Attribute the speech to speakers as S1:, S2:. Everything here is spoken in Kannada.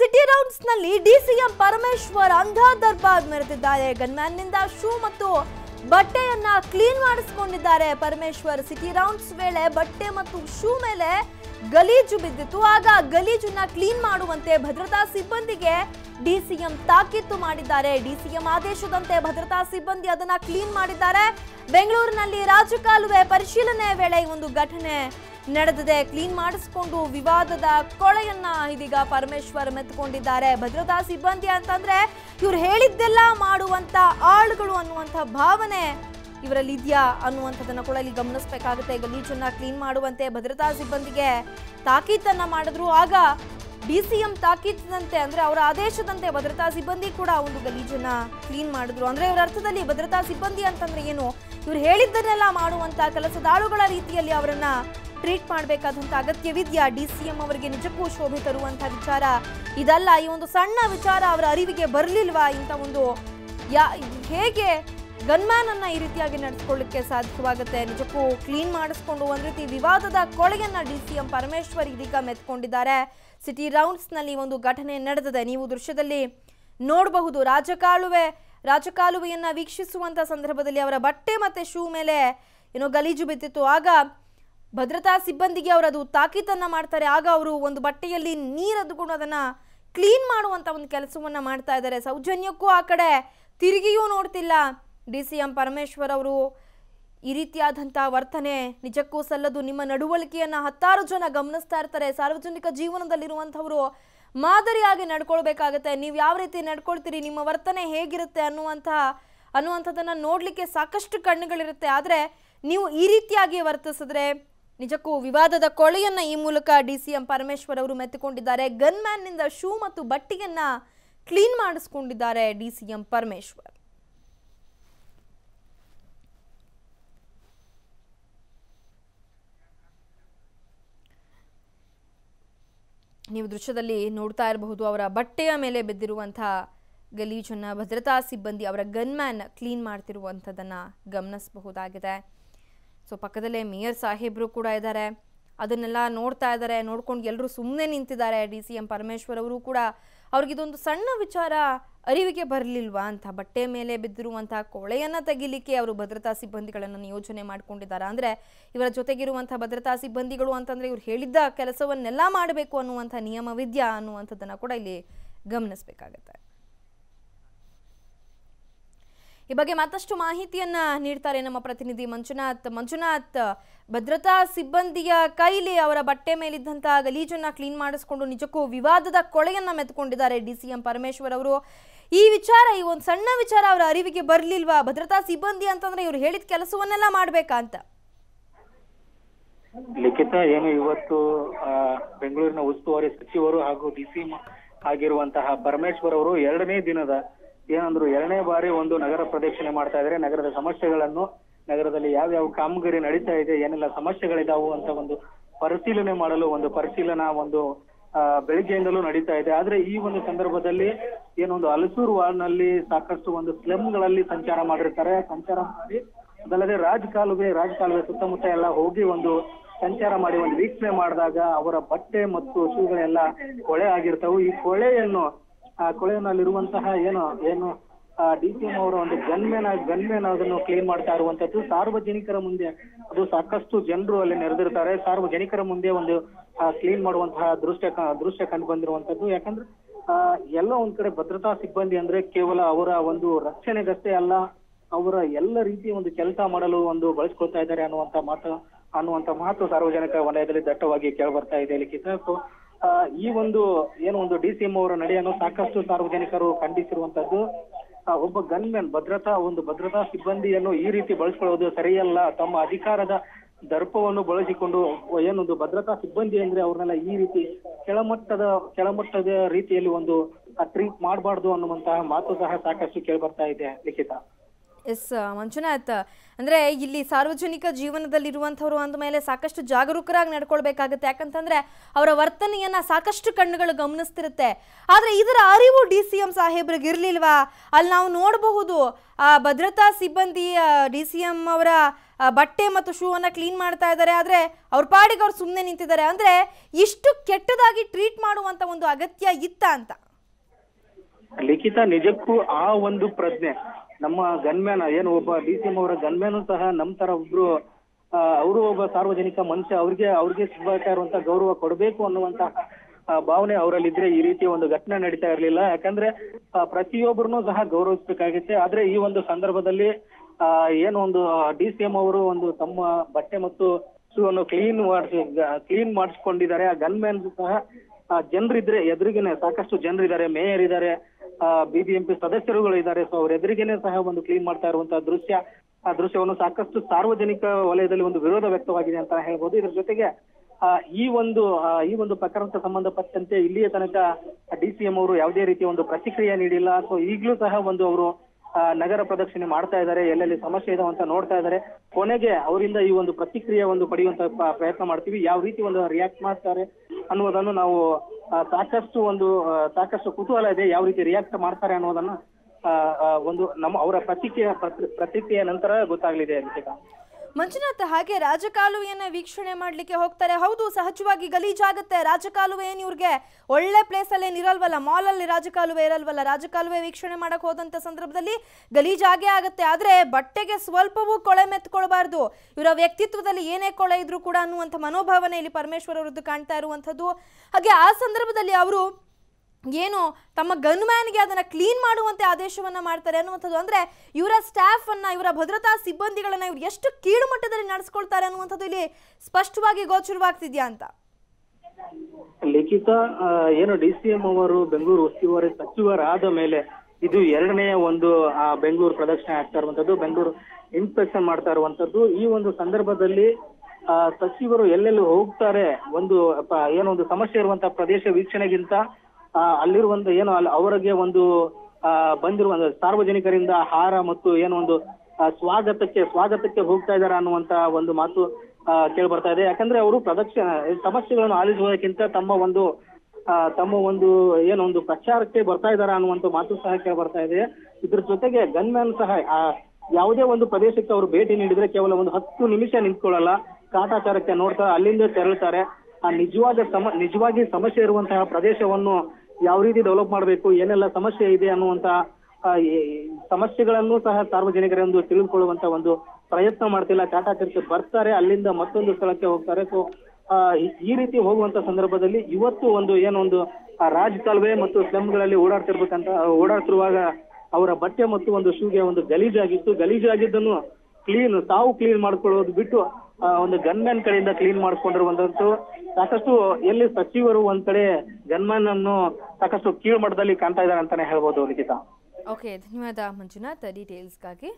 S1: ಸಿಟಿ ರೌಂಡ್ಸ್ನಲ್ಲಿ ಡಿಸಿಎಂ ಪರಮೇಶ್ವರ್ ಅಂಧ ದರ್ಬಾರ್ ಮೆರೆದಿದ್ದಾರೆ. ಗನ್ಮ್ಯಾನ್ನಿಂದ ಶೂ ಮತ್ತು ಬಟ್ಟೆಯನ್ನ ಕ್ಲೀನ್ ಮಾಡಿಸಿಕೊಂಡಿದ್ದಾರೆ. ಪರಮೇಶ್ವರ್ ಸಿಟಿ ರೌಂಡ್ಸ್ ವೇಳೆ ಬಟ್ಟೆ ಮತ್ತು ಶೂ ಮೇಲೆ ಗಲೀಜು ಬಿದ್ದಿತ್ತು. ಆಗ ಗಲೀಜನ್ನ ಕ್ಲೀನ್ ಮಾಡುವಂತೆ ಭದ್ರತಾ ಸಿಬ್ಬಂದಿಗೆ ಡಿಸಿಎಂ ತಾಕೀತು ಮಾಡಿದ್ದಾರೆ. ಡಿಸಿಎಂ ಆದೇಶದಂತೆ ಭದ್ರತಾ ಸಿಬ್ಬಂದಿ ಅದನ್ನ ಕ್ಲೀನ್ ಮಾಡಿದ್ದಾರೆ. ಬೆಂಗಳೂರಿನಲ್ಲಿ ರಾಜಕಾಲುವೆ ಪರಿಶೀಲನೆ ವೇಳೆ ಒಂದು ಘಟನೆ ನಡೆದಿದೆ. ಕ್ಲೀನ್ ಮಾಡಿಸ್ಕೊಂಡು ವಿವಾದದ ಕೊಳೆಯನ್ನ ಇದೀಗ ಪರಮೇಶ್ವರ್ ಮೆತ್ಕೊಂಡಿದ್ದಾರೆ ಭದ್ರತಾ ಸಿಬ್ಬಂದಿ ಅಂತಂದ್ರೆ ಇವ್ರು ಹೇಳಿದ್ದೆಲ್ಲ ಮಾಡುವಂತ ಆಳುಗಳು ಅನ್ನುವಂಥ ಭಾವನೆ ಇವರಲ್ಲಿ ಇದೆಯಾ ಅನ್ನುವಂಥದ್ದನ್ನ ಕೂಡ ಇಲ್ಲಿ ಗಮನಿಸಬೇಕಾಗುತ್ತೆ. ಗಲೀಜನ್ನ ಕ್ಲೀನ್ ಮಾಡುವಂತೆ ಭದ್ರತಾ ಸಿಬ್ಬಂದಿಗೆ ತಾಕೀತನ್ನ ಮಾಡಿದ್ರು. ಆಗ ಡಿ ಸಿ ಎಂ ತಾಕೀತಿನಂತೆ ಅಂದ್ರೆ ಅವರ ಆದೇಶದಂತೆ ಭದ್ರತಾ ಸಿಬ್ಬಂದಿ ಕೂಡ ಒಂದು ಗಲೀಜನ್ನ ಕ್ಲೀನ್ ಮಾಡಿದ್ರು. ಅಂದ್ರೆ ಇವರ ಅರ್ಥದಲ್ಲಿ ಭದ್ರತಾ ಸಿಬ್ಬಂದಿ ಅಂತಂದ್ರೆ ಏನು? ಇವ್ರು ಹೇಳಿದ್ದನ್ನೆಲ್ಲ ಮಾಡುವಂತ ಕೆಲಸದಾಳುಗಳ ರೀತಿಯಲ್ಲಿ ಅವರನ್ನ ಟ್ರೀಟ್ ಮಾಡಬೇಕಾದಂತ ಅಗತ್ಯವಿದೆಯಾ? ಡಿ ಸಿ ಎಂ ಅವರಿಗೆ ನಿಜಕ್ಕೂ ಶೋಭೆ ತರುವಂತಹ ವಿಚಾರ. ಇದಲ್ಲ, ಈ ಒಂದು ಸಣ್ಣ ವಿಚಾರ ಅವರ ಅರಿವಿಗೆ ಬರಲಿಲ್ವಾ? ಇಂಥ ಒಂದು ಯಾ, ಹೇಗೆ ಅನ್ನ ಈ ರೀತಿಯಾಗಿ ನಡೆಸ್ಕೊಳ್ಳಿಕ್ಕೆ ಸಾಧ್ಯವಾಗುತ್ತೆ? ನಿಜಕ್ಕೂ ಕ್ಲೀನ್ ಮಾಡಿಸ್ಕೊಂಡು ಒಂದ್ ರೀತಿ ವಿವಾದದ ಕೊಳೆಯನ್ನ ಡಿ ಸಿ ಎಂ ಪರಮೇಶ್ವರ್ ಇದೀಗ ಮೆತ್ಕೊಂಡಿದ್ದಾರೆ. ಸಿಟಿ ರೌಂಡ್ಸ್ನಲ್ಲಿ ಒಂದು ಘಟನೆ ನಡೆದಿದೆ. ನೀವು ದೃಶ್ಯದಲ್ಲಿ ನೋಡಬಹುದು, ರಾಜಕಾಲುವೆ, ರಾಜಕಾಲುವೆಯನ್ನ ವೀಕ್ಷಿಸುವಂತ ಸಂದರ್ಭದಲ್ಲಿ ಅವರ ಬಟ್ಟೆ ಮತ್ತೆ ಶೂ ಮೇಲೆ ಏನೋ ಗಲೀಜು ಬಿದ್ದಿತ್ತು. ಆಗ ಭದ್ರತಾ ಸಿಬ್ಬಂದಿಗೆ ಅವರು ಅದು ತಾಕೀತನ್ನ ಮಾಡ್ತಾರೆ, ಆಗ ಅವರು ಒಂದು ಬಟ್ಟೆಯಲ್ಲಿ ನೀರದ್ದುಕೊಂಡು ಅದನ್ನು ಕ್ಲೀನ್ ಮಾಡುವಂತ ಒಂದು ಕೆಲಸವನ್ನ ಮಾಡ್ತಾ ಇದ್ದಾರೆ ಸೌಜನ್ಯಕ್ಕೂ ಆ ಕಡೆ ತಿರುಗಿಯೂ ನೋಡ್ತಿಲ್ಲ. ಡಿ ಸಿ ಎಂ ಪರಮೇಶ್ವರ್ ಅವರು ಈ ರೀತಿಯಾದಂಥ ವರ್ತನೆ ನಿಜಕ್ಕೂ ಸಲ್ಲದು. ನಿಮ್ಮ ನಡವಳಿಕೆಯನ್ನು ಹತ್ತಾರು ಜನ ಗಮನಿಸ್ತಾ ಇರ್ತಾರೆ. ಸಾರ್ವಜನಿಕ ಜೀವನದಲ್ಲಿರುವಂಥವರು ಮಾದರಿಯಾಗಿ ನಡ್ಕೊಳ್ಬೇಕಾಗತ್ತೆ. ನೀವು ಯಾವ ರೀತಿ ನಡ್ಕೊಳ್ತೀರಿ, ನಿಮ್ಮ ವರ್ತನೆ ಹೇಗಿರುತ್ತೆ ಅನ್ನುವಂಥ, ಅನ್ನುವಂಥದ್ದನ್ನು ನೋಡಲಿಕ್ಕೆ ಸಾಕಷ್ಟು ಕಣ್ಣುಗಳಿರುತ್ತೆ. ಆದರೆ ನೀವು ಈ ರೀತಿಯಾಗಿ ವರ್ತಿಸಿದ್ರೆ ನಿಜಕ್ಕೂ ವಿವಾದದ ಕೊಳೆಯನ್ನ ಈ ಮೂಲಕ ಡಿ ಸಿ ಎಂ ಪರಮೇಶ್ವರ್ ಅವರು ಮೆತ್ತಿಕೊಂಡಿದ್ದಾರೆ. ಗನ್ಮ್ಯಾನ್ನಿಂದ ಶೂ ಮತ್ತು ಬಟ್ಟೆಯನ್ನ ಕ್ಲೀನ್ ಮಾಡಿಸ್ಕೊಂಡಿದ್ದಾರೆ ಡಿ ಸಿ ಎಂ ಪರಮೇಶ್ವರ್. ನೀವು ದೃಶ್ಯದಲ್ಲಿ ನೋಡ್ತಾ ಇರಬಹುದು, ಅವರ ಬಟ್ಟೆಯ ಮೇಲೆ ಬಿದ್ದಿರುವಂತಹ ಗಲೀಜನ್ನ ಭದ್ರತಾ ಸಿಬ್ಬಂದಿ ಅವರ ಗನ್ಮ್ಯಾನ್ ಕ್ಲೀನ್ ಮಾಡ್ತಿರುವಂಥದ್ದನ್ನು ಗಮನಿಸಬಹುದಾಗಿದೆ. ಸೊ ಪಕ್ಕದಲ್ಲೇ ಮೇಯರ್ ಸಾಹೇಬರು ಕೂಡ ಇದ್ದಾರೆ. ಅದನ್ನೆಲ್ಲ ನೋಡ್ತಾ ಇದ್ದಾರೆ. ನೋಡ್ಕೊಂಡು ಎಲ್ಲರೂ ಸುಮ್ಮನೆ ನಿಂತಿದ್ದಾರೆ ಡಿ ಸಿ ಎಂ ಪರಮೇಶ್ವರ್ ಅವರು ಕೂಡ. ಅವ್ರಿಗಿದೊಂದು ಸಣ್ಣ ವಿಚಾರ ಅರಿವಿಗೆ ಬರಲಿಲ್ವಾ ಅಂತ. ಬಟ್ಟೆ ಮೇಲೆ ಬಿದ್ದಿರುವಂತಹ ಕೊಳೆಯನ್ನ ತೆಗಿಲಿಕ್ಕೆ ಅವರು ಭದ್ರತಾ ಸಿಬ್ಬಂದಿಗಳನ್ನು ನಿಯೋಜನೆ ಮಾಡ್ಕೊಂಡಿದ್ದಾರೆ. ಅಂದ್ರೆ ಇವರ ಜೊತೆಗಿರುವಂತಹ ಭದ್ರತಾ ಸಿಬ್ಬಂದಿಗಳು ಅಂತಂದ್ರೆ ಇವ್ರು ಹೇಳಿದ್ದ ಕೆಲಸವನ್ನೆಲ್ಲ ಮಾಡಬೇಕು ಅನ್ನುವಂಥ ನಿಯಮವಿದ್ಯಾ ಅನ್ನುವಂಥದ್ದನ್ನು ಕೂಡ ಇಲ್ಲಿ ಗಮನಿಸಬೇಕಾಗತ್ತೆ. ಈ ಬಗ್ಗೆ ಮತ್ತಷ್ಟು ಮಾಹಿತಿಯನ್ನ ನೀಡ್ತಾರೆ ನಮ್ಮ ಪ್ರತಿನಿಧಿ ಮಂಜುನಾಥ್. ಮಂಜುನಾಥ್, ಭದ್ರತಾ ಸಿಬ್ಬಂದಿಯ ಕೈಲಿ ಅವರ ಬಟ್ಟೆ ಮೇಲಿದ್ದಂತಹ ಗಲೀಜನ್ನ ಕ್ಲೀನ್ ಮಾಡಿಸ್ಕೊಂಡು ನಿಜಕ್ಕೂ ವಿವಾದದ ಕೊಳೆಯನ್ನ ಮೆತ್ಕೊಂಡಿದ್ದಾರೆ ಡಿ ಸಿ ಪರಮೇಶ್ವರ್ ಅವರು. ಈ ವಿಚಾರ, ಈ ಒಂದು ಸಣ್ಣ ವಿಚಾರ ಅವರ ಅರಿವಿಗೆ ಬರ್ಲಿಲ್ವಾ? ಭದ್ರತಾ ಸಿಬ್ಬಂದಿ ಅಂತಂದ್ರೆ ಇವ್ರು ಹೇಳಿದ ಕೆಲಸವನ್ನೆಲ್ಲ ಮಾಡ್ಬೇಕಾ ಅಂತ?
S2: ಲಿಖಿತ, ಏನು ಇವತ್ತು ಬೆಂಗಳೂರಿನ ಉಸ್ತುವಾರಿ ಸಚಿವರು ಹಾಗೂ ಡಿಸಿ ಆಗಿರುವಂತಹ ಪರಮೇಶ್ವರ್ ಅವರು ಎರಡನೇ ದಿನದ ಏನಂದ್ರು ಎರಡನೇ ಬಾರಿ ಒಂದು ನಗರ ಪ್ರದಕ್ಷಿಣೆ ಮಾಡ್ತಾ ಇದ್ರೆ ನಗರದ ಸಮಸ್ಯೆಗಳನ್ನು, ನಗರದಲ್ಲಿ ಯಾವ ಯಾವ ಕಾಮಗಾರಿ ನಡೀತಾ ಇದೆ, ಏನೆಲ್ಲ ಸಮಸ್ಯೆಗಳಿದಾವು ಅಂತ ಒಂದು ಪರಿಶೀಲನೆ ಮಾಡಲು ಒಂದು ಪರಿಶೀಲನಾ ಒಂದು ಬೆಳಿಗ್ಗೆಯಿಂದಲೂ ನಡೀತಾ ಇದೆ. ಆದ್ರೆ ಈ ಒಂದು ಸಂದರ್ಭದಲ್ಲಿ ಏನೊಂದು ಹಲಸೂರು ವಾರ್ಡ್ನಲ್ಲಿ ಸಾಕಷ್ಟು ಒಂದು ಸ್ಲಮ್ಗಳಲ್ಲಿ ಸಂಚಾರ ಮಾಡಿರ್ತಾರೆ. ಸಂಚಾರ ಮಾಡಿ, ಅದಲ್ಲದೆ ರಾಜ್ ಕಾಲುವೆ ರಾಜ್ ಸುತ್ತಮುತ್ತ ಎಲ್ಲ ಹೋಗಿ ಒಂದು ಸಂಚಾರ ಮಾಡಿ ಒಂದು ವೀಕ್ಷಣೆ ಮಾಡಿದಾಗ ಅವರ ಬಟ್ಟೆ ಮತ್ತು ಶೂಗಳೆಲ್ಲ ಕೊಳೆ ಆಗಿರ್ತಾವು. ಈ ಕೊಳೆಯನ್ನು ಆ ಕೊಳೆಯಲ್ಲಿರುವಂತಹ ಏನು ಏನು ಡಿ ಸಿ ಎಂ ಅವರ ಒಂದು ಗನ್ಮೇನ್ ಗನ್ಮೇನ್ ಅದನ್ನು ಕ್ಲೀನ್ ಮಾಡ್ತಾ ಇರುವಂತದ್ದು ಸಾರ್ವಜನಿಕರ ಮುಂದೆ. ಅದು ಸಾಕಷ್ಟು ಜನರು ಅಲ್ಲಿ ನೆರೆದಿರ್ತಾರೆ. ಸಾರ್ವಜನಿಕರ ಮುಂದೆ ಒಂದು ಕ್ಲೀನ್ ಮಾಡುವಂತಹ ದೃಶ್ಯ ದೃಶ್ಯ ಕಂಡು ಬಂದಿರುವಂತದ್ದು ಯಾಕಂದ್ರೆ ಎಲ್ಲ ಒಂದ್ ಕಡೆ ಭದ್ರತಾ ಸಿಬ್ಬಂದಿ ಅಂದ್ರೆ ಕೇವಲ ಅವರ ಒಂದು ರಕ್ಷಣೆಗಷ್ಟೇ ಅಲ್ಲ, ಅವರ ಎಲ್ಲ ರೀತಿಯ ಒಂದು ಕೆಲಸ ಮಾಡಲು ಒಂದು ಬಳಸ್ಕೊಳ್ತಾ ಇದ್ದಾರೆ ಅನ್ನುವಂತ ಮಾತು ಅನ್ನುವಂತ ಮಾತು ಸಾರ್ವಜನಿಕ ವಲಯದಲ್ಲಿ ದಟ್ಟವಾಗಿ ಕೇಳಿ ಬರ್ತಾ ಇದೆ, ಲಿಖಿತ. ಸೊ ಈ ಒಂದು ಏನು ಒಂದು ಡಿ ಸಿ ಎಂ ಅವರ ನಡೆಯನ್ನು ಸಾಕಷ್ಟು ಸಾರ್ವಜನಿಕರು ಖಂಡಿಸಿರುವಂತದ್ದು ಒಬ್ಬ ಗನ್ಮ್ಯಾನ್, ಭದ್ರತಾ, ಒಂದು ಭದ್ರತಾ ಸಿಬ್ಬಂದಿಯನ್ನು ಈ ರೀತಿ ಬಳಸ್ಕೊಳ್ಳೋದು ಸರಿಯಲ್ಲ. ತಮ್ಮ ಅಧಿಕಾರದ ದರ್ಪವನ್ನು ಬಳಸಿಕೊಂಡು ಏನೊಂದು ಭದ್ರತಾ ಸಿಬ್ಬಂದಿ ಅಂದ್ರೆ ಅವ್ರನ್ನೆಲ್ಲ ಈ ರೀತಿ ಕೆಳಮಟ್ಟದ ಕೆಳಮಟ್ಟದ ರೀತಿಯಲ್ಲಿ ಒಂದು ಟ್ರೀಟ್ ಮಾಡಬಾರ್ದು ಅನ್ನುವಂತಹ ಮಾತು ಸಹ ಸಾಕಷ್ಟು ಕೇಳಿ ಬರ್ತಾ ಇದೆ, ಲಿಖಿತ.
S1: ಎಸ್ ಮಂಜುನಾಥ್ ಅಂದ್ರೆ ಇಲ್ಲಿ ಸಾರ್ವಜನಿಕ ಜೀವನದಲ್ಲಿರುವಂಥವ್ರು ಅಂದ ಮೇಲೆ ಸಾಕಷ್ಟು ಜಾಗರೂಕರಾಗಿ ನಡ್ಕೊಳ್ಬೇಕಾಗತ್ತೆ. ಯಾಕಂತಂದ್ರೆ ಅವರ ವರ್ತನೆಯನ್ನ ಸಾಕಷ್ಟು ಕಣ್ಣುಗಳು ಗಮನಿಸ್ತಿರುತ್ತೆ. ಆದ್ರೆ ಇದರ ಅರಿವು ಡಿ ಸಿ ಎಂ ಸಾಹೇಬ್ರಿಗೆ ಇರಲಿಲ್ವಾ? ಅಲ್ಲಿ ನಾವು ನೋಡಬಹುದು, ಆ, ಭದ್ರತಾ ಸಿಬ್ಬಂದಿ ಡಿ ಸಿ ಎಂ ಅವರ ಬಟ್ಟೆ ಮತ್ತು ಶೂ ಕ್ಲೀನ್ ಮಾಡ್ತಾ ಇದ್ದಾರೆ. ಆದ್ರೆ ಅವ್ರ ಪಾಡಿಗೆ ಅವ್ರು ಸುಮ್ಮನೆ ನಿಂತಿದ್ದಾರೆ. ಅಂದ್ರೆ ಇಷ್ಟು ಕೆಟ್ಟದಾಗಿ ಟ್ರೀಟ್ ಮಾಡುವಂತ ಒಂದು ಅಗತ್ಯ ಇತ್ತ ಅಂತ?
S2: ಲಿಖಿತ, ನಿಜಕ್ಕೂ ಆ ಒಂದು ಪ್ರಜ್ಞೆ ನಮ್ಮ ಗನ್ಮ್ಯಾನ್, ಏನು ಒಬ್ಬ ಡಿ ಸಿ ಎಂ ಅವರ ಗನ್ಮ್ಯಾನು ಸಹ ನಮ್ ತರ ಒಬ್ರು ಅವರು ಒಬ್ಬ ಸಾರ್ವಜನಿಕ ಮನುಷ್ಯ, ಅವ್ರಿಗೆ ಅವ್ರಿಗೆ ಸಿಗ್ಬೇಕಾ ಇರುವಂತ ಗೌರವ ಕೊಡಬೇಕು ಅನ್ನುವಂತ ಭಾವನೆ ಅವರಲ್ಲಿದ್ರೆ ಈ ರೀತಿಯ ಒಂದು ಘಟನೆ ನಡೀತಾ ಇರಲಿಲ್ಲ. ಯಾಕಂದ್ರೆ ಪ್ರತಿಯೊಬ್ಬರನ್ನು ಸಹ ಗೌರವಿಸಬೇಕಾಗುತ್ತೆ. ಆದ್ರೆ ಈ ಒಂದು ಸಂದರ್ಭದಲ್ಲಿ ಏನು ಒಂದು ಡಿ ಸಿ ಎಂ ಅವರು ಒಂದು ತಮ್ಮ ಬಟ್ಟೆ ಮತ್ತು ಶೂ ಅನ್ನು ಕ್ಲೀನ್ ಮಾಡಿಸಿ ಕ್ಲೀನ್ ಮಾಡಿಸ್ಕೊಂಡಿದ್ದಾರೆ. ಆ ಗನ್ ಮ್ಯಾನ್ ಸಹ ಜನರಿದ್ರೆ ಎದುರಿಗೇನೆ ಸಾಕಷ್ಟು ಜನರಿದ್ದಾರೆ, ಮೇಯರ್ ಇದ್ದಾರೆ. ಬಿಬಿಎಂಪಿ ಸದಸ್ಯರುಗಳು ಇದ್ದಾರೆ ಸೊ ಅವ್ರ ಎದುರಿಗೇನೆ ಸಹ ಒಂದು ಕ್ಲೀನ್ ಮಾಡ್ತಾ ಇರುವಂತಹ ದೃಶ್ಯ. ಆ ದೃಶ್ಯವನ್ನು ಸಾಕಷ್ಟು ಸಾರ್ವಜನಿಕ ವಲಯದಲ್ಲಿ ಒಂದು ವಿರೋಧ ವ್ಯಕ್ತವಾಗಿದೆ ಅಂತ ಹೇಳ್ಬೋದು. ಇದ್ರ ಜೊತೆಗೆ ಈ ಒಂದು ಈ ಒಂದು ಪ್ರಕರಣಕ್ಕೆ ಸಂಬಂಧಪಟ್ಟಂತೆ ಇಲ್ಲಿಯ ತನಕ ಡಿ ಸಿ ಎಂ ಅವರು ಯಾವುದೇ ರೀತಿಯ ಒಂದು ಪ್ರತಿಕ್ರಿಯೆ ನೀಡಿಲ್ಲ. ಸೊ ಈಗಲೂ ಸಹ ಒಂದು ಅವರು ನಗರ ಪ್ರದಕ್ಷಿಣೆ ಮಾಡ್ತಾ ಇದ್ದಾರೆ, ಎಲ್ಲೆಲ್ಲಿ ಸಮಸ್ಯೆ ಇದೆ ಅಂತ ನೋಡ್ತಾ ಇದ್ದಾರೆ. ಕೊನೆಗೆ ಅವರಿಂದ ಈ ಒಂದು ಪ್ರತಿಕ್ರಿಯೆ ಒಂದು ಪಡೆಯುವಂತ ಪ್ರಯತ್ನ ಮಾಡ್ತೀವಿ. ಯಾವ ರೀತಿ ಒಂದು ರಿಯಾಕ್ಟ್ ಮಾಡ್ತಾರೆ ಅನ್ನೋದನ್ನು ನಾವು ಸಾಕಷ್ಟು ಒಂದು ಸಾಕಷ್ಟು ಕುತೂಹಲ ಇದೆ ಯಾವ ರೀತಿ ರಿಯಾಕ್ಟ್ ಮಾಡ್ತಾರೆ ಅನ್ನೋದನ್ನ ಒಂದು ನಮ್ಮ ಅವರ ಪ್ರತಿಕ್ರಿಯೆ ಪ್ರತಿ- ಪ್ರತಿಕ್ರಿಯೆ ನಂತರ ಗೊತ್ತಾಗಲಿದೆ ಲಿಖಿತ
S1: ಮಂಜುನಾಥ್ ಹಾಗೆ ರಾಜಕಾಲುವೆಯನ್ನ ವೀಕ್ಷಣೆ ಮಾಡ್ಲಿಕ್ಕೆ ಹೋಗ್ತಾರೆ. ಹೌದು, ಸಹಜವಾಗಿ ಗಲೀಜಾಗುತ್ತೆ ರಾಜಕಾಲುವೆ ಏನು ಇವ್ರಿಗೆ? ಒಳ್ಳೆ ಪ್ಲೇಸ್ ಅಲ್ಲಿ ಇರಲ್ವಲ್ಲ ಮಾಲ್ ಅಲ್ಲಿ ರಾಜಕಾಲುವೆ ಇರಲ್ವಲ್ಲ. ರಾಜಕಾಲುವೆ ವೀಕ್ಷಣೆ ಮಾಡಕ್ ಹೋದಂತ ಸಂದರ್ಭದಲ್ಲಿ ಗಲೀಜಾಗೆ ಆಗುತ್ತೆ. ಆದ್ರೆ ಬಟ್ಟೆಗೆ ಸ್ವಲ್ಪವೂ ಕೊಳೆ ಮೆತ್ಕೊಳ್ಬಾರ್ದು. ಇವರ ವ್ಯಕ್ತಿತ್ವದಲ್ಲಿ ಏನೇ ಕೊಳೆ ಇದ್ರೂ ಕೂಡ ಅನ್ನುವಂಥ ಮನೋಭಾವನೆ ಇಲ್ಲಿ ಪರಮೇಶ್ವರ್ ಅವರದ್ದು ಕಾಣ್ತಾ ಇರುವಂಥದ್ದು. ಹಾಗೆ ಆ ಸಂದರ್ಭದಲ್ಲಿ ಅವರು ಏನು ತಮ್ಮ ಗನ್ಮ್ಯಾನ್ಗೆ ಅದನ್ನು ಕ್ಲೀನ್ ಮಾಡುವಂತೆ ಆದೇಶವನ್ನ ಮಾಡ್ತಾರೆ ಅನ್ನುವಂಥದ್ದು. ಅಂದರೆ ಇವರ ಸ್ಟಾಫ್ ಅನ್ನ ಇವರ ಭದ್ರತಾ ಸಿಬ್ಬಂದಿಗಳನ್ನು ಇವರು ಎಷ್ಟು ಕೀಳು ಮಟ್ಟದಲ್ಲಿ ನಡೆಸ್ಕೊಳ್ತಾರೆ ಅನ್ನುವಂಥದ್ದು ಇಲ್ಲಿ ಸ್ಪಷ್ಟವಾಗಿ ಗೋಚರವಾಗ್ತಿದ್ಯಾ ಅಂತ?
S2: ಲಿಖಿತ ಏನು ಡಿ ಸಿ ಎಂ ಅವರು ಬೆಂಗಳೂರು ಉಸ್ತುವಾರಿ ಸಚಿವರಾದ ಮೇಲೆ ಇದು ಎರಡನೇ ಒಂದು ಆ, ಬೆಂಗಳೂರು ಪ್ರದಕ್ಷಿಣೆ ಆಗ್ತಾ ಇರುವಂತದ್ದು ಬೆಂಗಳೂರು ಇನ್ಸ್ಪೆಕ್ಷನ್ ಮಾಡ್ತಾ ಇರುವಂತದ್ದು ಈ ಒಂದು ಸಂದರ್ಭದಲ್ಲಿ ಸಚಿವರು ಎಲ್ಲೆಲ್ಲಿ ಹೋಗ್ತಾರೆ ಒಂದು ಏನೊಂದು ಸಮಸ್ಯೆ ಇರುವಂತಹ ಪ್ರದೇಶ ವೀಕ್ಷಣೆಗಿಂತ ಆ, ಒಂದು ಏನು ಅವರಿಗೆ ಒಂದು ಬಂದಿರುವ ಸಾರ್ವಜನಿಕರಿಂದ ಹಾರ ಮತ್ತು ಏನೋ ಒಂದು ಸ್ವಾಗತಕ್ಕೆ ಸ್ವಾಗತಕ್ಕೆ ಹೋಗ್ತಾ ಇದ್ದಾರೆ ಅನ್ನುವಂತ ಒಂದು ಮಾತು ಕೇಳಿ ಬರ್ತಾ ಇದೆ. ಯಾಕಂದ್ರೆ ಅವರು ಪ್ರದಕ್ಷಿಣ ಸಮಸ್ಯೆಗಳನ್ನು ಆಲಿಸುವುದಕ್ಕಿಂತ ತಮ್ಮ ಒಂದು ತಮ್ಮ ಒಂದು ಏನೋ ಒಂದು ಪ್ರಚಾರಕ್ಕೆ ಬರ್ತಾ ಇದಾರ ಅನ್ನುವಂತ ಮಾತು ಸಹ ಕೇಳಿ ಬರ್ತಾ ಇದೆ. ಇದ್ರ ಜೊತೆಗೆ ಗನ್ಮ್ಯಾನ್ ಸಹ ಯಾವುದೇ ಒಂದು ಪ್ರದೇಶಕ್ಕೆ ಅವರು ಭೇಟಿ ನೀಡಿದ್ರೆ ಕೇವಲ ಒಂದು ಹತ್ತು ನಿಮಿಷ ನಿಂತ್ಕೊಳ್ಳಲ್ಲ ಕಾಟಾಚಾರಕ್ಕೆ ನೋಡ್ತಾರೆ ಅಲ್ಲಿಂದ ತೆರಳುತ್ತಾರೆ ಆ ನಿಜವಾದ ಸಮ ನಿಜವಾಗಿ ಸಮಸ್ಯೆ ಇರುವಂತಹ ಪ್ರದೇಶವನ್ನು ಯಾವ ರೀತಿ ಡೆವಲಪ್ ಮಾಡಬೇಕು, ಏನೆಲ್ಲ ಸಮಸ್ಯೆ ಇದೆ ಅನ್ನುವಂತ ಸಮಸ್ಯೆಗಳನ್ನು ಸಹ ಸಾರ್ವಜನಿಕರೆಂದು ತಿಳಿದುಕೊಳ್ಳುವಂತ ಒಂದು ಪ್ರಯತ್ನ ಮಾಡ್ತಿಲ್ಲ. ಕಾಟಾಚಾರಕ್ಕೆ ಬರ್ತಾರೆ, ಅಲ್ಲಿಂದ ಮತ್ತೊಂದು ಸ್ಥಳಕ್ಕೆ ಹೋಗ್ತಾರೆ. ಸೊ ಈ ರೀತಿ ಹೋಗುವಂತ ಸಂದರ್ಭದಲ್ಲಿ ಇವತ್ತು ಒಂದು ಏನೊಂದು ರಾಜ್ ಕಾಲುವೆ ಮತ್ತು ಸ್ಲಮ್ಗಳಲ್ಲಿ ಓಡಾಡ್ತಿರ್ಬೇಕಂತ, ಓಡಾಡ್ತಿರುವಾಗ ಅವರ ಬಟ್ಟೆ ಮತ್ತು ಒಂದು ಶೂಗೆ ಒಂದು ಗಲೀಜಾಗಿತ್ತು. ಗಲೀಜಾಗಿದ್ದನ್ನು ಕ್ಲೀನ್ ತಾವು ಕ್ಲೀನ್ ಮಾಡ್ಕೊಳ್ಳೋದು ಬಿಟ್ಟು ಒಂದು ಗನ್ಮ್ಯಾನ್ ಕಡೆಯಿಂದ ಕ್ಲೀನ್ ಮಾಡ್ಕೊಂಡಿರುವಂತದ್ದು ಸಾಕಷ್ಟು ಎಲ್ಲಿ ಸಚಿವರು ಒಂದ್ ಕಡೆ ಗನ್ಮ್ಯಾನ್ ಅನ್ನು ಸಾಕಷ್ಟು ಕೀಳು ಮಟ್ಟದಲ್ಲಿ ಕಾಣ್ತಾ ಇದ್ದಾರೆ ಅಂತಾನೆ ಹೇಳ್ಬೋದು ಲಿಖಿತ
S1: ಓಕೆ ಧನ್ಯವಾದ ಮಂಜುನಾಥ್ ಡೀಟೇಲ್ಸ್ಗಾಗಿ